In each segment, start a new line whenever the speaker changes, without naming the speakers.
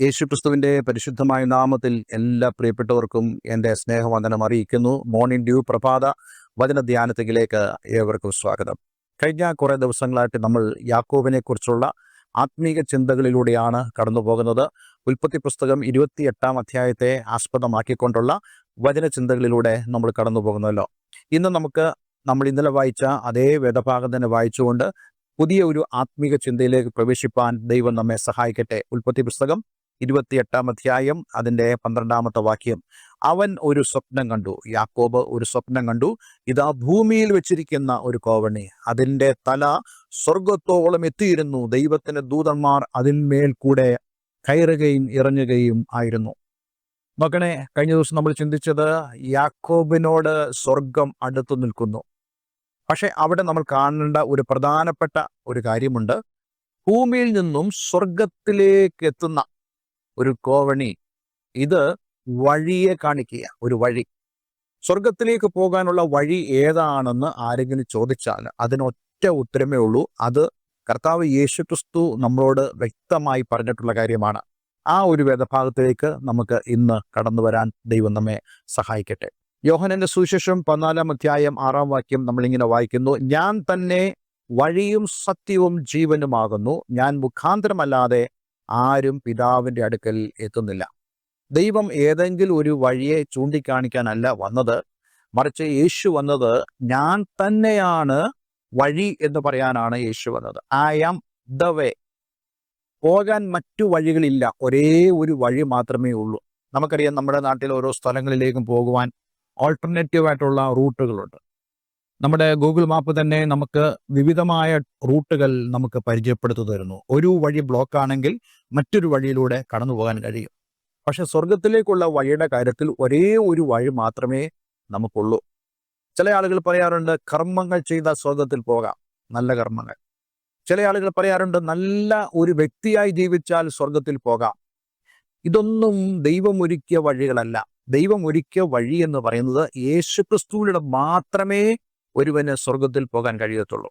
യേശുക്രിസ്തുവിന്റെ പരിശുദ്ധമായ നാമത്തിൽ എല്ലാ പ്രിയപ്പെട്ടവർക്കും എന്റെ സ്നേഹവന്ദനം അറിയിക്കുന്നു. മോർണിംഗ് ഡ്യൂ പ്രഭാത വചന ധ്യാനത്തിലേക്ക് ഏവർക്കും സ്വാഗതം. കഴിഞ്ഞ കുറേ ദിവസങ്ങളായിട്ട് നമ്മൾ യാക്കോബിനെക്കുറിച്ചുള്ള ആത്മീക ചിന്തകളിലൂടെയാണ് കടന്നു പോകുന്നത് ഉൽപ്പത്തി പുസ്തകം ഇരുപത്തിയെട്ടാം അധ്യായത്തെ ആസ്പദമാക്കിക്കൊണ്ടുള്ള വചന ചിന്തകളിലൂടെ നമ്മൾ കടന്നു പോകുന്നല്ലോ ഇന്ന് നമുക്ക് നമ്മൾ ഇന്നലെ വായിച്ച അതേ വേദഭാഗം തന്നെ വായിച്ചുകൊണ്ട് പുതിയ ഒരു ആത്മീക ചിന്തയിലേക്ക് പ്രവേശിപ്പാൻ ദൈവം നമ്മെ സഹായിക്കട്ടെ. ഉൽപ്പത്തി പുസ്തകം ഇരുപത്തിയെട്ടാം അധ്യായം അതിന്റെ പന്ത്രണ്ടാമത്തെ വാക്യം. അവൻ ഒരു സ്വപ്നം കണ്ടു. യാക്കോബ് ഒരു സ്വപ്നം കണ്ടു. ഇതാ ഭൂമിയിൽ വെച്ചിരിക്കുന്ന ഒരു കോവണി. അതിന്റെ തല സ്വർഗത്തോളം എത്തിയിരുന്നു. ദൈവത്തിന്റെ ദൂതന്മാർ അതിന്മേൽ കൂടെ കയറുകയും ഇറങ്ങുകയും ആയിരുന്നു. മകനെ കഴിഞ്ഞ ദിവസം നമ്മൾ ചിന്തിച്ചത് യാക്കോബിനോട് സ്വർഗം അടുത്തു നിൽക്കുന്നു. പക്ഷെ അവിടെ നമ്മൾ കാണേണ്ട ഒരു പ്രധാനപ്പെട്ട ഒരു കാര്യമുണ്ട്. ഭൂമിയിൽ നിന്നും സ്വർഗത്തിലേക്ക് എത്തുന്ന ഒരു കോവണി ഇത് വഴിയെ കാണിക്കുക ഒരു വഴി. സ്വർഗത്തിലേക്ക് പോകാനുള്ള വഴി ഏതാണെന്ന് ആരെങ്കിലും ചോദിച്ചാൽ അതിനൊറ്റ ഉത്തരമേ ഉള്ളൂ. അത് കർത്താവ് യേശു ക്രിസ്തു നമ്മളോട് വ്യക്തമായി പറഞ്ഞിട്ടുള്ള കാര്യമാണ്. ആ ഒരു വേദഭാഗത്തിലേക്ക് നമുക്ക് ഇന്ന് കടന്നു വരാൻ ദൈവം നമ്മെ സഹായിക്കട്ടെ. യോഹനന്റെ സുശേഷം പതിനാലാം അധ്യായം ആറാം വാക്യം നമ്മളിങ്ങനെ വായിക്കുന്നു. ഞാൻ തന്നെ വഴിയും സത്യവും ജീവനുമാകുന്നു. ഞാൻ മുഖാന്തരമല്ലാതെ ആരും പിതാവിന്റെ അടുക്കൽ എത്തുന്നില്ല. ദൈവം ഏതെങ്കിലും ഒരു വഴിയെ ചൂണ്ടിക്കാണിക്കാനല്ല വന്നത്. മറിച്ച് യേശു വന്നത് ഞാൻ തന്നെയാണ് വഴി എന്ന് പറയാനാണ് യേശു വന്നത്. ഐ ആം ദ വേ പോകാൻ മറ്റു വഴികളില്ല. ഒരേ ഒരു വഴി മാത്രമേ ഉള്ളൂ. നമുക്കറിയാം നമ്മുടെ നാട്ടിൽ ഓരോ സ്ഥലങ്ങളിലേക്കും പോകുവാൻ ഓൾട്ടർനേറ്റീവ് ആയിട്ടുള്ള റൂട്ടുകളുണ്ട്. നമ്മുടെ ഗൂഗിൾ മാപ്പ് തന്നെ നമുക്ക് വിവിധമായ റൂട്ടുകൾ നമുക്ക് പരിചയപ്പെടുത്തു തരുന്നു. ഒരു വഴി ബ്ലോക്ക് ആണെങ്കിൽ മറ്റൊരു വഴിയിലൂടെ കടന്നു പോകാൻ കഴിയും. പക്ഷെ സ്വർഗത്തിലേക്കുള്ള വഴിയുടെ കാര്യത്തിൽ ഒരേ ഒരു വഴി മാത്രമേ നമുക്കുള്ളൂ. ചില ആളുകൾ പറയാറുണ്ട് കർമ്മങ്ങൾ ചെയ്ത സ്വർഗത്തിൽ പോകാം. നല്ല കർമ്മങ്ങൾ. ചില ആളുകൾ പറയാറുണ്ട് നല്ല ഒരു വ്യക്തിയായി ജീവിച്ചാൽ സ്വർഗത്തിൽ പോകാം. ഇതൊന്നും ദൈവം ഒരുക്കിയ വഴികളല്ല. ദൈവം ഒരുക്കിയ വഴി എന്ന് പറയുന്നത് യേശുക്രിസ്തുവിലൂടെ മാത്രമേ ഒരുവന് സ്വർഗത്തിൽ പോകാൻ കഴിയത്തുള്ളൂ.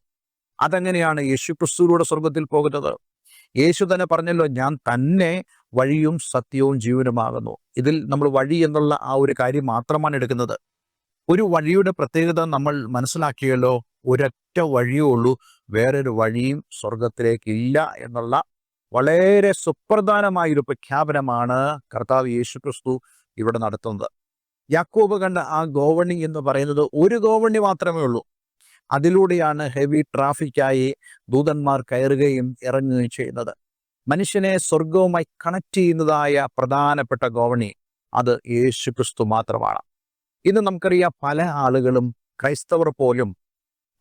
അതെങ്ങനെയാണ് യേശു ക്രിസ്തുവിലൂടെ സ്വർഗത്തിൽ പോകുന്നത്? യേശു തന്നെ പറഞ്ഞല്ലോ ഞാൻ തന്നെ വഴിയും സത്യവും ജീവനുമാകുന്നു. ഇതിൽ നമ്മൾ വഴി എന്നുള്ള ആ ഒരു കാര്യം മാത്രമാണ് എടുക്കുന്നത്. ഒരു വഴിയുടെ പ്രത്യേകത നമ്മൾ മനസ്സിലാക്കിയല്ലോ ഒരൊറ്റ വഴിയേ ഉള്ളൂ വേറൊരു വഴിയും സ്വർഗത്തിലേക്ക് ഇല്ല എന്നുള്ള വളരെ സുപ്രധാനമായ ഒരു പ്രഖ്യാപനമാണ് കർത്താവ് യേശു ക്രിസ്തു ഇവിടെ നടത്തുന്നത്. യാക്കോബ് കണ്ട ആ ഗോവണി എന്ന് പറയുന്നത് ഒരു ഗോവണി മാത്രമേ ഉള്ളൂ. അതിലൂടെയാണ് ഹെവി ട്രാഫിക്കായി ദൂതന്മാർ കയറുകയും ഇറങ്ങുകയും ചെയ്യുന്നത്. മനുഷ്യനെ സ്വർഗവുമായി കണക്ട് ചെയ്യുന്നതായ പ്രധാനപ്പെട്ട ഗോവണി അത് യേശു ക്രിസ്തു മാത്രമാണ്. ഇന്ന് നമുക്കറിയാം പല ആളുകളും ക്രൈസ്തവർ പോലും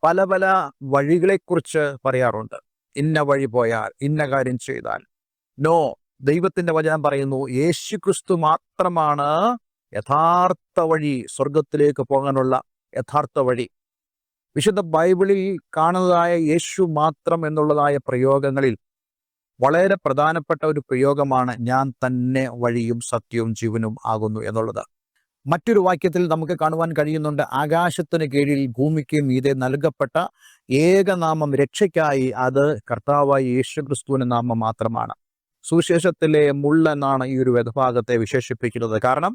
പല പല വഴികളെക്കുറിച്ച് പറയാറുണ്ട്. ഇന്ന വഴി പോയാൽ ഇന്ന കാര്യം ചെയ്താൽ. നോ ദൈവത്തിന്റെ വചനം പറയുന്നു യേശു ക്രിസ്തു മാത്രമാണ് യഥാർത്ഥ വഴി സ്വർഗത്തിലേക്ക് പോകാനുള്ള യഥാർത്ഥ വഴി. വിശുദ്ധ ബൈബിളിൽ കാണുന്നതായ യേശു മാത്രം എന്നുള്ളതായ പ്രയോഗങ്ങളിൽ വളരെ പ്രധാനപ്പെട്ട ഒരു പ്രയോഗമാണ് ഞാൻ തന്നെ വഴിയും സത്യവും ജീവനും ആകുന്നു എന്നുള്ളത്. മറ്റൊരു വാക്യത്തിൽ നമുക്ക് കാണുവാൻ കഴിയുന്നുണ്ട് ആകാശത്തിന് കീഴിൽ ഭൂമിക്ക് മീതെ നൽകപ്പെട്ട ഏകനാമം രക്ഷയ്ക്കായി അത് കർത്താവായി യേശു ക്രിസ്തുവിന് നാമം മാത്രമാണ്. സുവിശേഷത്തിലെ മുള്ളെന്നാണ് ഈ ഒരു വേദഭാഗത്തെ വിശേഷിപ്പിക്കുന്നത്. കാരണം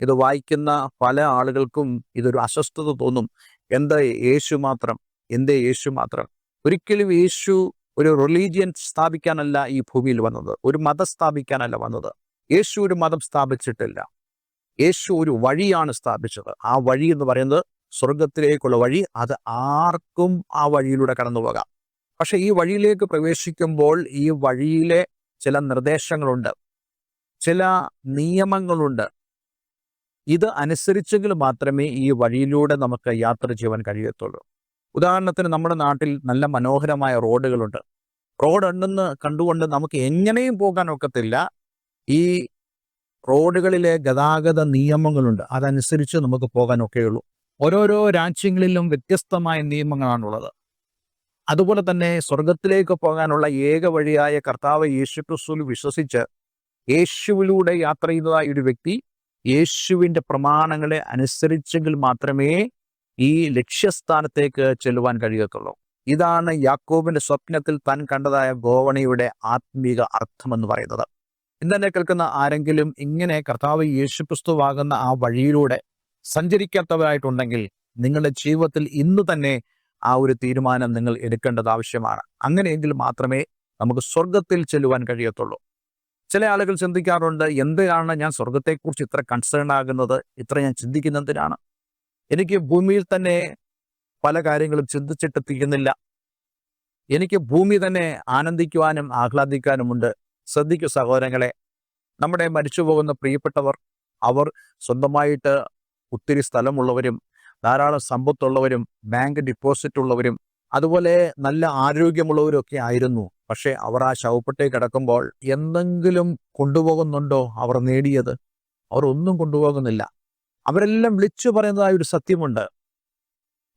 ഇത് വായിക്കുന്ന പല ആളുകൾക്കും ഇതൊരു അസ്വസ്ഥത തോന്നും. എന്താ യേശു മാത്രം? എന്തേ യേശു മാത്രം? ഒരിക്കലും യേശു ഒരു റിലീജിയൻ സ്ഥാപിക്കാനല്ല ഈ ഭൂമിയിൽ വന്നത്. ഒരു മതം സ്ഥാപിക്കാനല്ല വന്നത്. യേശു ഒരു മതം സ്ഥാപിച്ചിട്ടില്ല. യേശു ഒരു വഴിയാണ് സ്ഥാപിച്ചത്. ആ വഴി എന്ന് പറയുന്നത് സ്വർഗത്തിലേക്കുള്ള വഴി. അത് ആർക്കും ആ വഴിയിലൂടെ കടന്നു പോകാം. പക്ഷെ ഈ വഴിയിലേക്ക് പ്രവേശിക്കുമ്പോൾ ഈ വഴിയിലെ ചില നിർദ്ദേശങ്ങളുണ്ട്. ചില നിയമങ്ങളുണ്ട്. ഇത് അനുസരിച്ചെങ്കിൽ മാത്രമേ ഈ വഴിയിലൂടെ നമുക്ക് യാത്ര ചെയ്യാൻ കഴിയത്തുള്ളൂ. ഉദാഹരണത്തിന് നമ്മുടെ നാട്ടിൽ നല്ല മനോഹരമായ റോഡുകളുണ്ട്. റോഡ് ഉണ്ടെന്ന് കണ്ടുകൊണ്ട് നമുക്ക് എങ്ങനെയും പോകാൻ ഒക്കത്തില്ല. ഈ റോഡുകളിലെ ഗതാഗത നിയമങ്ങളുണ്ട്. അതനുസരിച്ച് നമുക്ക് പോകാൻ ഒക്കെയുള്ളൂ. ഓരോരോ രാജ്യങ്ങളിലും വ്യത്യസ്തമായ നിയമങ്ങളാണുള്ളത്. അതുപോലെ തന്നെ സ്വർഗത്തിലേക്ക് പോകാനുള്ള ഏക വഴിയായ കർത്താവ് യേശുക്രിസ്തുവിൽ വിശ്വസിച്ച് യേശുവിലൂടെ യാത്ര ചെയ്തതായ ഒരു വ്യക്തി യേശുവിന്റെ പ്രമാണങ്ങളെ അനുസരിച്ചെങ്കിൽ മാത്രമേ ഈ ലക്ഷ്യസ്ഥാനത്തേക്ക് ചെല്ലുവാൻ കഴിയത്തുള്ളൂ. ഇതാണ് യാക്കോബിന്റെ സ്വപ്നത്തിൽ താൻ കണ്ടതായ ഗോവണിയുടെ ആത്മീക അർത്ഥം എന്ന് പറയുന്നത്. ഇന്നെ കേൾക്കുന്ന ആരെങ്കിലും ഇങ്ങനെ കർത്താവ് യേശുക്രിസ്തുവാകുന്ന ആ വഴിയിലൂടെ സഞ്ചരിക്കാത്തവരായിട്ടുണ്ടെങ്കിൽ നിങ്ങളുടെ ജീവിതത്തിൽ ഇന്ന് തന്നെ ആ ഒരു തീരുമാനം നിങ്ങൾ എടുക്കേണ്ടത് ആവശ്യമാണ്. അങ്ങനെയെങ്കിൽ മാത്രമേ നമുക്ക് സ്വർഗത്തിൽ ചെല്ലുവാൻ കഴിയത്തുള്ളൂ. ചില ആളുകൾ ചിന്തിക്കാറുണ്ട് എന്തിനാണ് ഞാൻ സ്വർഗത്തെക്കുറിച്ച് ഇത്ര കൺസേൺ ആകുന്നത്? ഇത്ര ഞാൻ ചിന്തിക്കുന്നതിനാണ് എനിക്ക് ഭൂമിയിൽ തന്നെ പല കാര്യങ്ങളും ചിന്തിച്ചിട്ട് തീരുന്നില്ല എനിക്ക് ഭൂമി തന്നെ ആനന്ദിക്കുവാനും ആഹ്ലാദിക്കാനുമുണ്ട്. ശ്രദ്ധിക്കൂ സഹോദരങ്ങളെ നമ്മുടെ മരിച്ചു പോകുന്ന പ്രിയപ്പെട്ടവർ അവർ സ്വന്തമായിട്ട് ഒത്തിരി സ്ഥലമുള്ളവരും ധാരാളം സമ്പത്തുള്ളവരും ബാങ്ക് ഡിപ്പോസിറ്റ് ഉള്ളവരും അതുപോലെ നല്ല ആരോഗ്യമുള്ളവരൊക്കെ ആയിരുന്നു. പക്ഷെ അവർ ആ ശവപ്പെട്ടി കിടക്കുമ്പോൾ എന്തെങ്കിലും കൊണ്ടുപോകുന്നുണ്ടോ അവർ നേടിയത്? അവർ ഒന്നും കൊണ്ടുപോകുന്നില്ല. അവരെല്ലാം വിളിച്ചു പറയുന്നതായ ഒരു സത്യമുണ്ട്.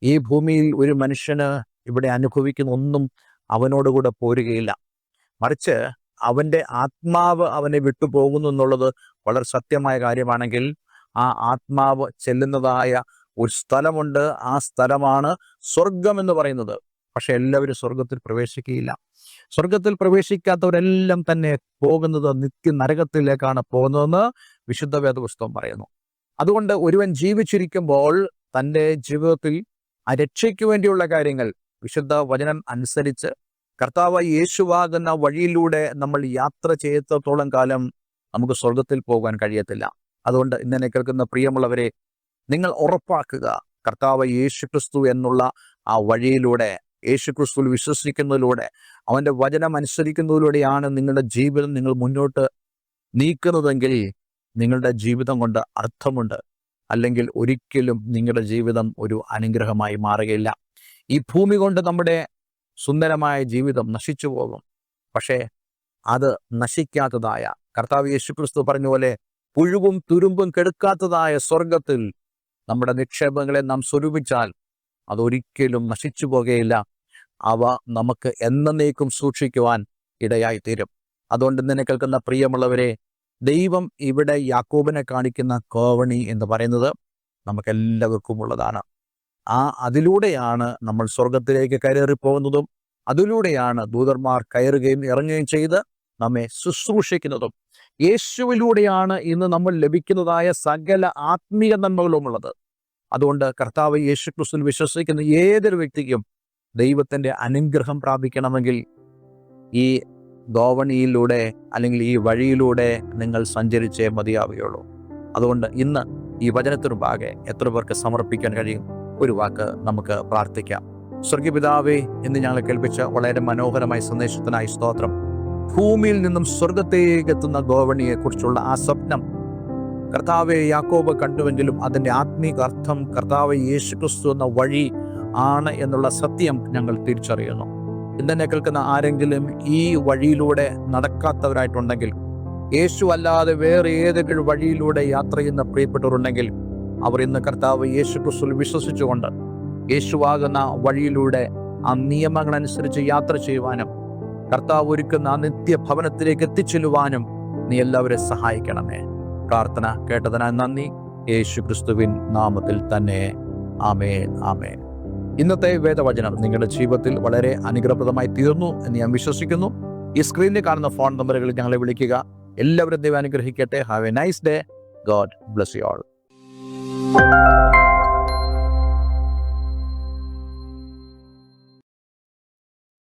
ഈ ഭൂമിയിൽ ഒരു മനുഷ്യന് ഇവിടെ അനുഭവിക്കുന്ന ഒന്നും അവനോടുകൂടെ പോരുകയില്ല. മറിച്ച് അവന്റെ ആത്മാവ് അവനെ വിട്ടുപോകുന്നു എന്നുള്ളത് വളരെ സത്യമായ കാര്യമാണെങ്കിൽ ആ ആത്മാവ് ചെല്ലുന്നതായ ഒരു സ്ഥലമുണ്ട്. ആ സ്ഥലമാണ് സ്വർഗം എന്ന് പറയുന്നത്. പക്ഷെ എല്ലാവരും സ്വർഗത്തിൽ പ്രവേശിക്കുകയില്ല. സ്വർഗത്തിൽ പ്രവേശിക്കാത്തവരെല്ലാം തന്നെ പോകുന്നത് നിത്യ നരകത്തിലേക്കാണ് പോകുന്നതെന്ന് വിശുദ്ധ വേദപുസ്തകം പറയുന്നു. അതുകൊണ്ട് ഒരുവൻ ജീവിച്ചിരിക്കുമ്പോൾ തന്റെ ജീവിതത്തിൽ രക്ഷയ്ക്ക് വേണ്ടിയുള്ള കാര്യങ്ങൾ വിശുദ്ധ വചനം അനുസരിച്ച് കർത്താവ് യേശുവാകുന്ന വഴിയിലൂടെ നമ്മൾ യാത്ര ചെയ്യത്തോളം കാലം നമുക്ക് സ്വർഗത്തിൽ പോകാൻ കഴിയത്തില്ല. അതുകൊണ്ട് ഇന്നെ കേൾക്കുന്ന പ്രിയമുള്ളവരെ നിങ്ങൾ ഉറപ്പാക്കുക കർത്താവ് യേശു ക്രിസ്തു എന്നുള്ള ആ വഴിയിലൂടെ യേശു ക്രിസ്തുവിൽ വിശ്വസിക്കുന്നതിലൂടെ അവന്റെ വചനം അനുസരിക്കുന്നതിലൂടെയാണ് നിങ്ങളുടെ ജീവിതം നിങ്ങൾ മുന്നോട്ട് നീക്കുന്നതെങ്കിൽ നിങ്ങളുടെ ജീവിതം കൊണ്ട് അർത്ഥമുണ്ട്. അല്ലെങ്കിൽ ഒരിക്കലും നിങ്ങളുടെ ജീവിതം ഒരു അനുഗ്രഹമായി മാറുകയില്ല. ഈ ഭൂമി കൊണ്ട് നമ്മുടെ സുന്ദരമായ ജീവിതം നശിച്ചു പോകും. പക്ഷേ അത് നശിക്കാത്തതായ കർത്താവ് യേശുക്രിസ്തു പറഞ്ഞ പോലെ പുഴുവും തുരുമ്പും കെടുക്കാത്തതായ സ്വർഗത്തിൽ നമ്മുടെ നിക്ഷേപങ്ങളെ നാം സ്വരൂപിച്ചാൽ അതൊരിക്കലും നശിച്ചു പോകുകയില്ല. അവ നമുക്ക് എന്നേക്കും സൂക്ഷിക്കുവാൻ ഇടയായി തീരും അതുകൊണ്ട് നിന്നെ കേൾക്കുന്ന പ്രിയമുള്ളവരെ ദൈവം ഇവിടെ യാക്കോബിനെ കാണിക്കുന്ന കോവണി എന്ന് പറയുന്നത് നമുക്കെല്ലാവർക്കും ഉള്ളതാണ് ആ അതിലൂടെയാണ് നമ്മൾ സ്വർഗത്തിലേക്ക് കയറി പോകുന്നതും അതിലൂടെയാണ് ദൂതന്മാർ കയറുകയും ഇറങ്ങുകയും ചെയ്ത് നമ്മെ ശുശ്രൂഷിക്കുന്നതും. യേശുവിലൂടെയാണ് ഇന്ന് നമ്മൾ ലഭിക്കുന്നതായ സകല ആത്മീയ നന്മകളുമുള്ളത്. അതുകൊണ്ട് കർത്താവ് യേശു ക്രിസ്തുവിൽ വിശ്വസിക്കുന്ന ഏതൊരു വ്യക്തിക്കും ദൈവത്തിന്റെ അനുഗ്രഹം പ്രാപിക്കണമെങ്കിൽ ഈ ഗോവണിയിലൂടെ അല്ലെങ്കിൽ ഈ വഴിയിലൂടെ നിങ്ങൾ സഞ്ചരിച്ചേ മതിയാവുകയുള്ളൂ. അതുകൊണ്ട് ഇന്ന് ഈ വചനത്തിനു പാകെ എത്ര പേർക്ക് സമർപ്പിക്കാൻ കഴിയും? ഒരു വാക്ക് നമുക്ക് പ്രാർത്ഥിക്കാം. സ്വർഗപിതാവേ എന്ന് ഞങ്ങളെ കേൾപ്പിച്ച വളരെ മനോഹരമായ സന്ദേശത്തിനായി സ്തോത്രം. ഭൂമിയിൽ നിന്നും സ്വർഗത്തേക്ക് എത്തുന്ന ഗോവണിയെ കുറിച്ചുള്ള ആ സ്വപ്നം കർത്താവെ യാക്കോബ് കണ്ടുവെങ്കിലും അതിന്റെ ആത്മീക അർത്ഥം കർത്താവ് യേശു ക്രിസ്തു എന്ന വഴി ആണ് എന്നുള്ള സത്യം ഞങ്ങൾ തിരിച്ചറിയുന്നു. ഇന്നെ കേൾക്കുന്ന ആരെങ്കിലും ഈ വഴിയിലൂടെ നടക്കാത്തവരായിട്ടുണ്ടെങ്കിൽ യേശു അല്ലാതെ വേറെ ഏതെങ്കിലും വഴിയിലൂടെ യാത്ര ചെയ്യുന്ന പ്രിയപ്പെട്ടവരുണ്ടെങ്കിൽ അവർ ഇന്ന് കർത്താവ് യേശു ക്രിസ്തുവിൽ വിശ്വസിച്ചുകൊണ്ട് യേശുവാകുന്ന വഴിയിലൂടെ ആ നിയമങ്ങളനുസരിച്ച് യാത്ര ചെയ്യുവാനും കർത്താവ് ഒരുക്കുന്ന ആ നിത്യഭവനത്തിലേക്ക് എത്തിച്ചെല്ലുവാനും നീ എല്ലാവരെ സഹായിക്കണമേ. പ്രാർത്ഥന കേട്ടതിനായി നന്ദി. യേശു ക്രിസ്തുവിൻ നാമത്തിൽ തന്നെ. ആമേൻ ആമേൻ. ഇന്നത്തെ വേദവചനം നിങ്ങളുടെ ജീവിതത്തിൽ വളരെ അനുഗ്രഹപ്രദമായി തീർന്നു എന്ന് ഞാൻ വിശ്വസിക്കുന്നു. ഈ സ്ക്രീനിൽ കാണുന്ന ഫോൺ നമ്പറുകളിൽ ഞങ്ങളെ വിളിക്കുക. എല്ലാവരും ദൈവം അനുഗ്രഹിക്കട്ടെ. Have a nice day God bless you all